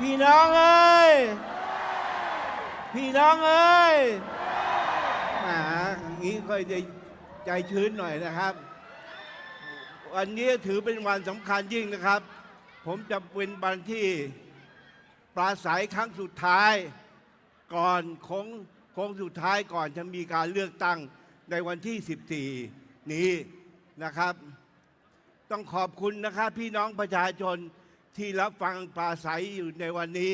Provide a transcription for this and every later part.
พี่น้องเอ้ย พี่น้องเอ้ยหมอย่างนี้ค่อยจะใจชื้นหน่อยนะครับ วันนี้ถือเป็นวันสำคัญยิ่งนะครับ ผมจะเป็นวันที่ปราศัยครั้งสุดท้ายก่อนคงคงสุดท้ายก่อนจะมีการเลือกตั้งในวันที่ 14 นี้นะครับ ต้องขอบคุณนะครับพี่น้องประชาชน ที่รับฟังปราศัยอยู่ในวันนี้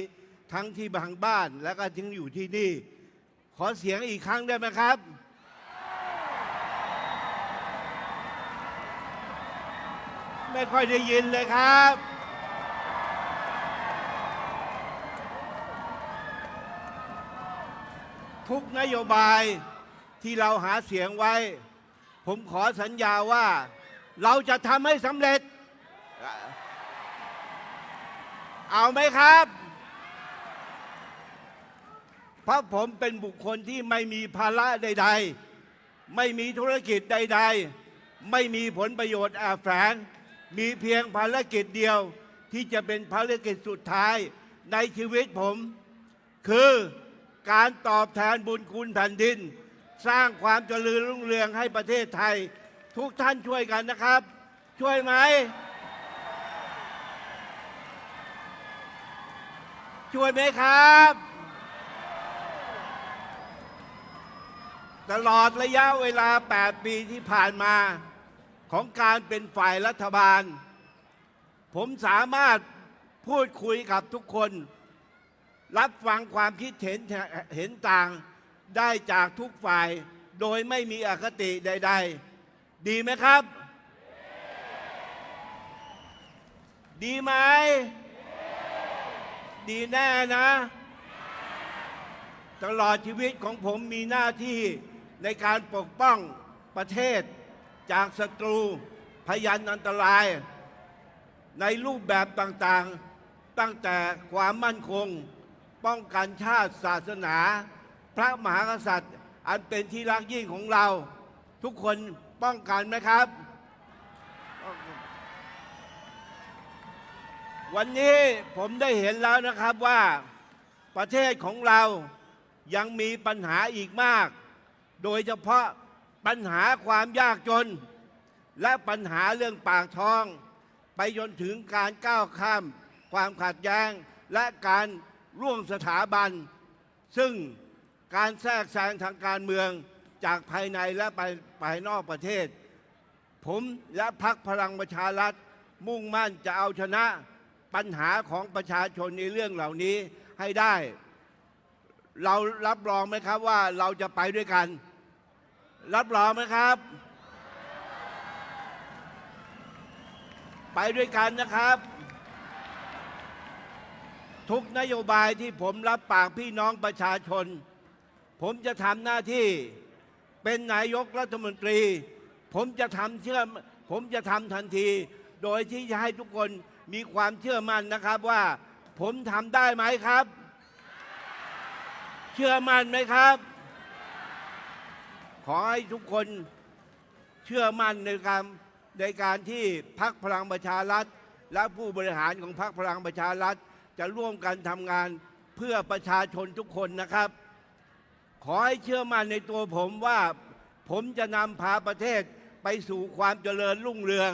ทั้งที่บางบ้านและก็ทั้งอยู่ที่นี่ ขอเสียงอีกครั้งได้ไหมครับ ไม่ค่อยได้ยินเลยครับ ทุกนโยบายที่เราหาเสียงไว้ ผมขอสัญญาว่าเราจะทำให้สำเร็จ เอาไหมครับ เพราะผมเป็นบุคคลที่ไม่มีภาระใด ๆ ไม่มีธุรกิจใด ๆ ไม่มีผลประโยชน์อาแฝง มีเพียงภารกิจเดียวที่จะเป็นภารกิจสุดท้ายในชีวิตผม คือการตอบแทนบุญคุณแผ่นดิน สร้างความเจริญรุ่งเรืองให้ประเทศไทย ทุกท่านช่วยกันนะครับ ช่วยไหม ช่วยไหมครับ ตลอดระยะเวลา 8 ปีที่ผ่านมาของการเป็นฝ่ายรัฐบาล ผมสามารถพูดคุยกับทุกคน รับฟังความคิดเห็นเห็นต่างได้จากทุกฝ่าย โดยไม่มีอคติใด ๆ ดีไหมครับ ดีไหม ดีแน่นะ ตลอดชีวิตของผมมีหน้าที่ในการปกป้องประเทศจากศัตรูพยันอันตราย ในรูปแบบต่างๆ ตั้งแต่ความมั่นคง ป้องกันชาติศาสนา พระมหากษัตริย์อันเป็นที่รักยิ่งของเรา ทุกคนป้องกันไหมครับ วันนี้ผมได้เห็นแล้วนะครับว่าประเทศของเรายังมีปัญหาอีกมาก โดยเฉพาะปัญหาความยากจน และปัญหาเรื่องปากท้อง ไปจนถึงการก้าวข้าม ความขัดแย้งและการร่วมสถาบัน ซึ่งการแทรกแซงทางการเมืองจากภายในและไปภายนอกประเทศ ผมและพักพลังประชารัฐมุ่งมั่นจะเอาชนะ ปัญหาของประชาชนในเรื่องเหล่านี้ให้ได้ เรารับรองไหมครับว่าเราจะไปด้วยกัน รับรองไหมครับ ไปด้วยกันนะครับ ทุกนโยบายที่ผมรับปากพี่น้องประชาชน ผมจะทำหน้าที่เป็นนายกรัฐมนตรี ผมจะทำเชื่อผมจะทำทันที โดยที่จะให้ทุกคน มีความเชื่อมั่นนะครับว่า ผมทำได้ไหมครับ เชื่อมั่นไหมครับ ขอให้ทุกคนเชื่อมั่นในการในการที่พักพลังประชารัฐ และผู้บริหารของพักพลังประชารัฐ จะร่วมกันทำงานเพื่อประชาชนทุกคนนะครับ ขอให้เชื่อมั่นในตัวผมว่า ผมจะนำพาประเทศไปสู่ความเจริญรุ่งเรือง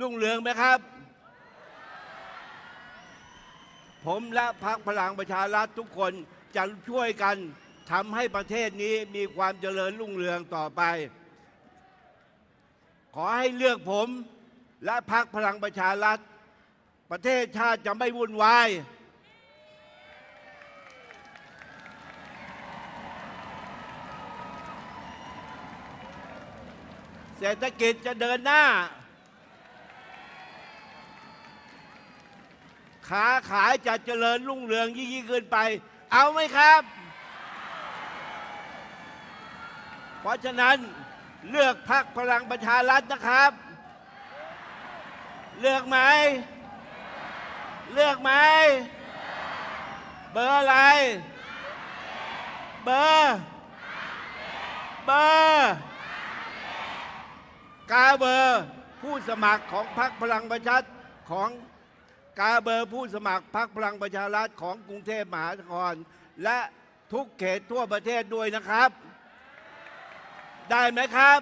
รุ่งเรืองไหมครับ ผมและพรรคพลังประชารัฐทุกคนจะช่วยกันทำให้ประเทศนี้มีความเจริญรุ่งเรืองต่อไป ขอให้เลือกผมและพรรคพลังประชารัฐ ประเทศชาติจะไม่วุ่นวายเศรษฐกิจจะเดินหน้า ค้าขายจะเจริญรุ่งเรืองยิ่งยิ่งขึ้นไป เอาไหมครับ เพราะฉะนั้นเลือกพักพลังประชารัฐนะครับ เลือกไหม เลือกไหม เบอร์อะไร เบอร์ เบอร์กาเบอร์ผู้สมัครของพรรคพลังประชาของ กาเบอร์ผู้สมัครพรรคพลังประชารัฐของกรุงเทพมหานคร และทุกเขตทั่วประเทศด้วยนะครับ ได้ไหมครับ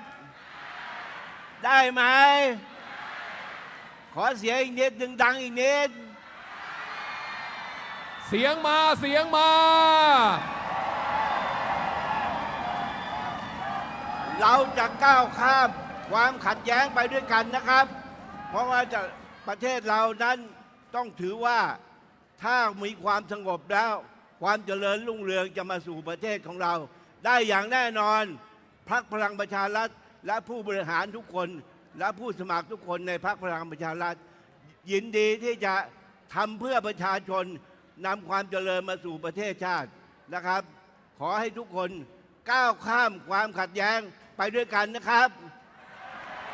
ได้ไหม ขอเสียงอีกนิดดึงดังอีกนิด เสียงมาเสียงมา เราจะก้าวข้ามความขัดแย้งไปด้วยกันนะครับ เพราะว่าจะประเทศเรานั้น ต้องถือว่าถ้ามีความสงบแล้ว ความเจริญรุ่งเรืองจะมาสู่ประเทศของเรา ได้อย่างแน่นอนพรรคพลังประชารัฐและผู้บริหารทุกคนและผู้สมัครทุกคนในพรรคพลังประชารัฐยินดีที่จะทำเพื่อประชาชนนำความเจริญมาสู่ประเทศชาตินะครับ ขอให้ทุกคนก้าวข้ามความขัดแย้งไปด้วยกันนะครับ